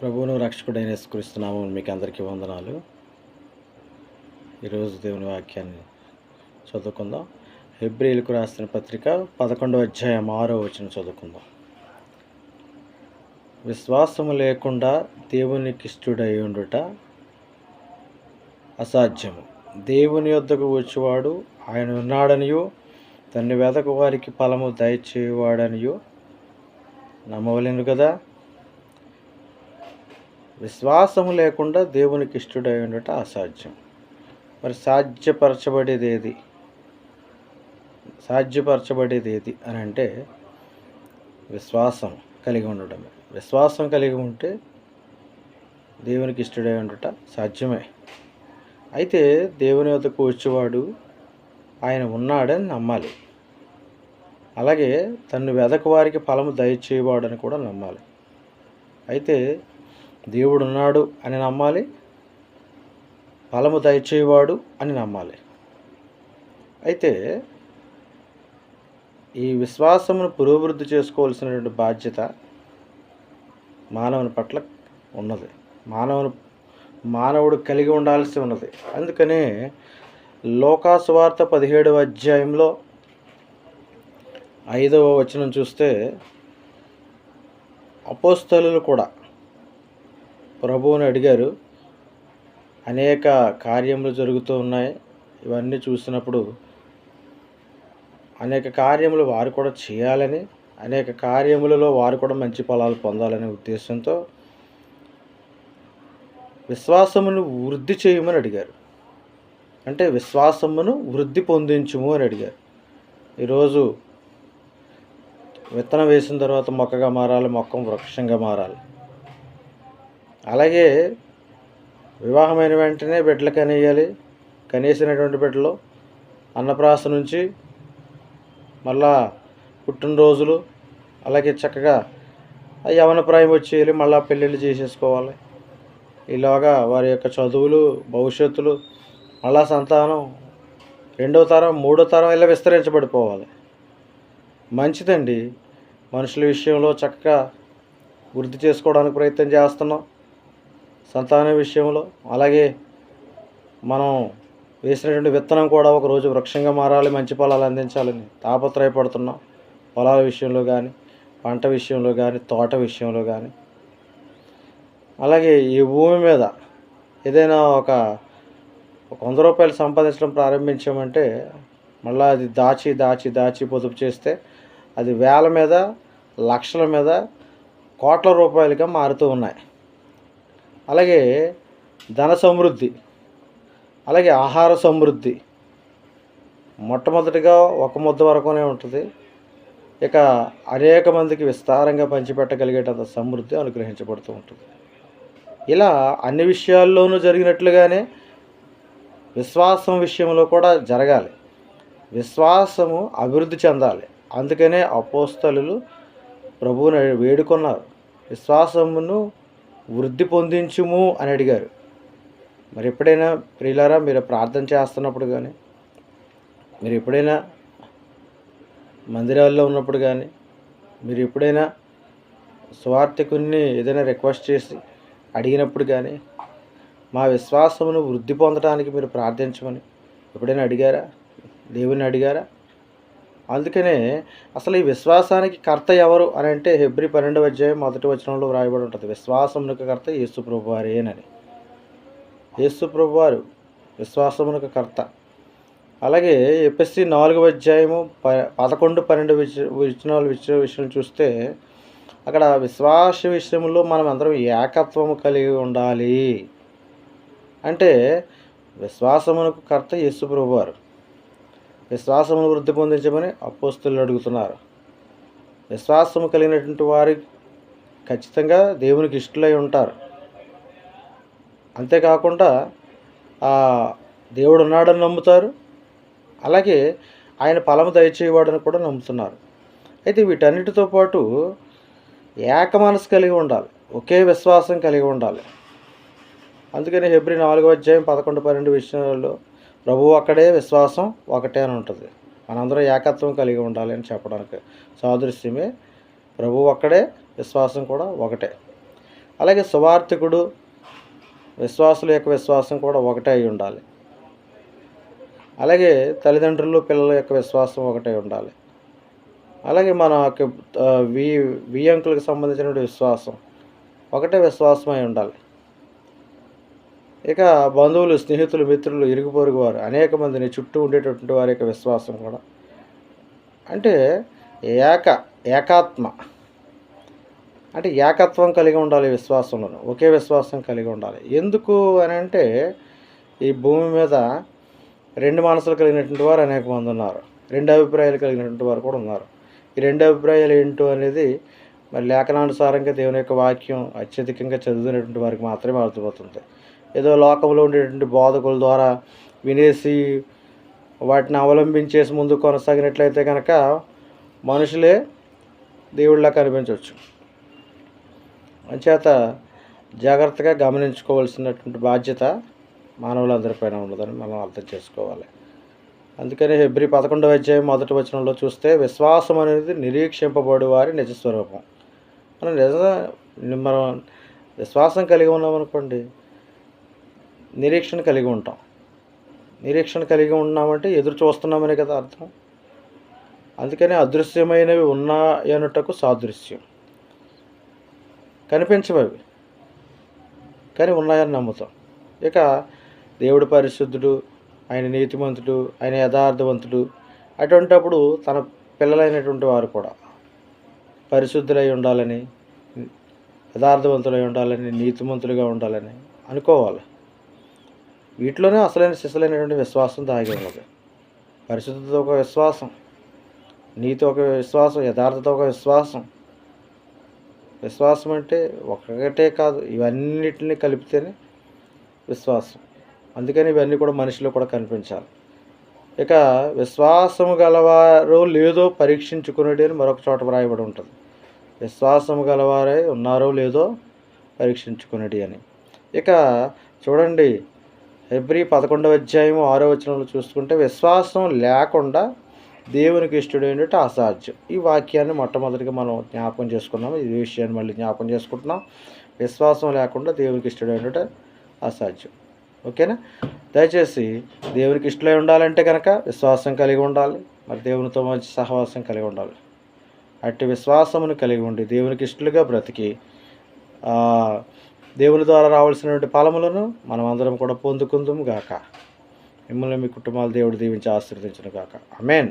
ప్రభువును రక్షకుడైన స్కరిస్తున్నాము మీకు అందరికీ వందనాలు. ఈరోజు దేవుని వాక్యాన్ని చదువుకుందాం. హెబ్రిలకు రాసిన పత్రిక పదకొండవ అధ్యాయం ఆరో వచ్చిన చదువుకుందాం. విశ్వాసము లేకుండా దేవునికి ఇష్టడై ఉండుట అసాధ్యము. దేవుని యొద్దకు వచ్చేవాడు ఆయన ఉన్నాడనియో తన్ని వెదకు వారికి ఫలము దయచేవాడనియో నమ్మవలేను కదా? విశ్వాసము లేకుండా దేవునికి ఇష్టడై ఉండట అసాధ్యం. మరి సాధ్యపరచబడేది ఏది? సాధ్యపరచబడేది ఏది అని అంటే విశ్వాసం కలిగి ఉండడమే. విశ్వాసం కలిగి ఉంటే దేవునికి ఇష్టడై ఉండట సాధ్యమే. అయితే దేవుని వద్దకు వచ్చేవాడు ఆయన ఉన్నాడని నమ్మాలి. అలాగే తను వెదకు వారికి ఫలము దయచేయవాడని కూడా నమ్మాలి. అయితే దేవుడు ఉన్నాడు అని నమ్మాలి. ఫలము దయచేవాడు అని నమ్మాలి. అయితే ఈ విశ్వాసమును పురోభివృద్ధి చేసుకోవాల్సినటువంటి బాధ్యత మానవుని పట్ల ఉన్నది. మానవుని మానవుడు కలిగి ఉండాల్సి ఉన్నది. అందుకనే లోకాసువార్త పదిహేడవ అధ్యాయంలో ఐదవ వచనం చూస్తే అపోస్తలు కూడా ప్రభువుని అడిగారు. అనేక కార్యములు జరుగుతూ ఉన్నాయి. ఇవన్నీ చూసినప్పుడు అనేక కార్యములు వారు కూడా చేయాలని అనేక కార్యములలో వారు కూడా మంచి ఫలాలు పొందాలనే ఉద్దేశంతో విశ్వాసమును వృద్ధి చేయమని అడిగారు. అంటే విశ్వాసమును వృద్ధి పొందించుము అని అడిగారు. ఈరోజు విత్తనం వేసిన తర్వాత మొక్కగా మారాలి మొక్క వృక్షంగా మారాలి. అలాగే వివాహమైన వెంటనే బిడ్డలు కనేయాలి. కనేసినటువంటి బిడ్డలు అన్నప్రాస నుంచి మళ్ళా పుట్టినరోజులు అలాగే చక్కగా యవన ప్రాయం వచ్చేయాలి మళ్ళా పెళ్ళిళ్ళు చేసేసుకోవాలి. ఈలోగా వారి యొక్క చదువులు భవిష్యత్తులు మళ్ళా సంతానం రెండో తరం మూడో తరం ఇలా విస్తరించబడిపోవాలి. మంచిదండి. మనుషుల విషయంలో చక్కగా వృద్ధి చేసుకోవడానికి ప్రయత్నం చేస్తున్నాం. సంతానం విషయంలో అలాగే మనం వేసినటువంటి విత్తనం కూడా ఒకరోజు వృక్షంగా మారాలి మంచి పొలాలు అందించాలని తాపత్రయపడుతున్నాం. పొలాల విషయంలో కానీ పంట విషయంలో కానీ తోట విషయంలో కానీ అలాగే ఈ భూమి మీద ఏదైనా ఒక ఒక వంద రూపాయలు సంపాదించడం ప్రారంభించామంటే మళ్ళీ అది దాచి దాచి దాచి పొదుపు చేస్తే అది వేల మీద లక్షల మీద కోట్ల రూపాయలుగా మారుతూ ఉన్నాయి. అలాగే ధన సమృద్ధి అలాగే ఆహార సమృద్ధి. మొట్టమొదటిగా ఒక ముద్ద వరకునే ఉంటుంది. ఇక అనేక మందికి విస్తారంగా పంచిపెట్టగలిగేటంత సమృద్ధి అనుగ్రహించబడుతూ ఉంటుంది. ఇలా అన్ని విషయాల్లోనూ జరిగినట్లుగానే విశ్వాసం విషయంలో కూడా జరగాలి. విశ్వాసము అభివృద్ధి చెందాలి. అందుకనే అపోస్తలు ప్రభువుని వేడుకున్నారు. విశ్వాసమును వృద్ధి పొందించుము అని అడిగారు. మరి ఎప్పుడైనా ప్రియులారా మీరు ప్రార్థన చేస్తున్నప్పుడు కానీ మీరు ఎప్పుడైనా మందిరాల్లో ఉన్నప్పుడు కానీ మీరు ఎప్పుడైనా స్వార్థకుని ఏదైనా రిక్వెస్ట్ చేసి అడిగినప్పుడు కానీ మా విశ్వాసమును వృద్ధి పొందడానికి మీరు ప్రార్థించమని ఎప్పుడైనా అడిగారా? దేవుని అడిగారా? అందుకనే అసలు ఈ విశ్వాసానికి కర్త ఎవరు అని అంటే హెబ్రి పన్నెండవ అధ్యాయం మొదటి వచనంలో వ్రాయబడి ఉంటుంది. విశ్వాసమునకు కర్త యేసు ప్రభువారేనని యేసు ప్రభువారు విశ్వాసమునకు కర్త. అలాగే ఎపిఎస్సి నాలుగవ అధ్యాయము ప పదకొండు పన్నెండు విచ వచనాలు విషయ విషయం చూస్తే అక్కడ విశ్వాస విషయంలో మనం అందరం ఏకత్వము కలిగి ఉండాలి. అంటే విశ్వాసమునకు కర్త యేసు ప్రభువారు. విశ్వాసమును వృద్ధి పొందించమని అపోస్తులు అడుగుతున్నారు. విశ్వాసము కలిగినటువంటి వారి ఖచ్చితంగా దేవునికి ఇష్టలై ఉంటారు. అంతేకాకుండా దేవుడు ఉన్నాడని నమ్ముతారు. అలాగే ఆయన ఫలము దయచేయవాడని కూడా నమ్ముతున్నారు. అయితే వీటన్నిటితో పాటు ఏక మనసు కలిగి ఉండాలి. ఒకే విశ్వాసం కలిగి ఉండాలి. అందుకని ఫిబ్రవరి నాలుగో అధ్యాయం పదకొండు పన్నెండు విషయాల్లో ప్రభు అక్కడే విశ్వాసం ఒకటే అని ఉంటుంది. మనందరం ఏకత్వం కలిగి ఉండాలి అని చెప్పడానికి సాదృశ్యమే. ప్రభు ఒక్కడే విశ్వాసం కూడా ఒకటే. అలాగే సువార్థికుడు విశ్వాసుల యొక్క విశ్వాసం కూడా ఒకటే అయి ఉండాలి. అలాగే తల్లిదండ్రులు పిల్లల యొక్క విశ్వాసం ఒకటే ఉండాలి. అలాగే మన వి వియంకులకు సంబంధించిన విశ్వాసం ఒకటే విశ్వాసం అయి ఉండాలి. ఇక బంధువులు స్నేహితులు మిత్రులు ఇరుగు పొరుగు వారు అనేక మందిని చుట్టూ ఉండేటటువంటి వారి యొక్క విశ్వాసం కూడా. అంటే ఏక ఏకాత్మ. అంటే ఏకత్వం కలిగి ఉండాలి విశ్వాసంలోనూ. ఒకే విశ్వాసం కలిగి ఉండాలి. ఎందుకు అని అంటే ఈ భూమి మీద రెండు మనసులు కలిగినటువంటి వారు అనేక మంది ఉన్నారు. రెండు అభిప్రాయాలు కలిగినటువంటి వారు కూడా ఉన్నారు. ఈ రెండు అభిప్రాయాలు ఏంటో అనేది మరి లేఖనానుసారంగా దేవుని యొక్క వాక్యం అత్యధికంగా చదువుతున్నటువంటి వారికి మాత్రమే అర్థమవుతుంది. ఏదో లోకంలో ఉండేటువంటి బోధకుల ద్వారా వినేసి వాటిని అవలంబించేసి ముందు కొనసాగినట్లయితే కనుక మనుషులే దేవుళ్ళ కనిపించవచ్చు. అంచేత జాగ్రత్తగా గమనించుకోవాల్సినటువంటి బాధ్యత మానవులందరిపైన ఉన్నదని మనం అర్థం చేసుకోవాలి. అందుకని హెబ్రి పదకొండవ అధ్యాయం మొదటి వచనంలో చూస్తే విశ్వాసం అనేది నిరీక్షింపబడి వారి నిజస్వరూపం మనం నిజ మనం విశ్వాసం కలిగి ఉన్నామనుకోండి నిరీక్షణ కలిగి ఉంటాం. నిరీక్షణ కలిగి ఉన్నామంటే ఎదురు చూస్తున్నామనే కదా అర్థం. అందుకని అదృశ్యమైనవి ఉన్నాయనుటకు సాదృశ్యం. కనిపించవవి కానీ ఉన్నాయని నమ్ముతాం. ఇక దేవుడు పరిశుద్ధుడు ఆయన నీతిమంతుడు ఆయన యథార్థవంతుడు అటువంటప్పుడు తన పిల్లలైనటువంటి వారు కూడా పరిశుద్ధులై ఉండాలని యథార్థవంతులై ఉండాలని నీతిమంతులుగా ఉండాలని అనుకోవాలి. వీటిలోనే అసలైన శిశులైనటువంటి విశ్వాసం దాగి ఉన్నది. పరిశుద్ధత ఒక విశ్వాసం నీతో ఒక విశ్వాసం యథార్థత ఒక విశ్వాసం. విశ్వాసం అంటే ఒకటే కాదు ఇవన్నిటిని కలిపితేనే విశ్వాసం. అందుకని ఇవన్నీ కూడా మనిషిలో కూడా కనిపించాలి. ఇక విశ్వాసము గలవారు లేదో పరీక్షించుకునేది అని మరొక చోట వ్రాయబడి ఉంటుంది. విశ్వాసము గలవారే ఉన్నారో లేదో పరీక్షించుకునేది అని. ఇక చూడండి ఎబ్రి పదకొండవ అధ్యాయం ఆరో వచనంలో చూసుకుంటే విశ్వాసం లేకుండా దేవునికి ఇష్టడైనట్టు అసాధ్యం. ఈ వాక్యాన్ని మొట్టమొదటిగా మనం జ్ఞాపకం చేసుకున్నాం. ఈ విషయాన్ని మళ్ళీ జ్ఞాపకం చేసుకుంటున్నాం. విశ్వాసం లేకుండా దేవునికి ఇష్టడైనట్టు అసాధ్యం. ఓకేనా? దయచేసి దేవునికి ఇష్టమై ఉండాలంటే కనుక విశ్వాసం కలిగి ఉండాలి. మరి దేవునితో మంచి సహవాసం కలిగి ఉండాలి. అట్టి విశ్వాసమును కలిగి ఉండి దేవునికి ఇష్టలుగా బ్రతికి దేవుని ద్వారా రావాల్సినటువంటి ఫలములను మనం అందరం కూడా పొందుకుందాం గాక. మిమ్మల్ని మీ కుటుంబాలు దేవుడు దీవించి ఆశీర్వదించను గాక. అమేన్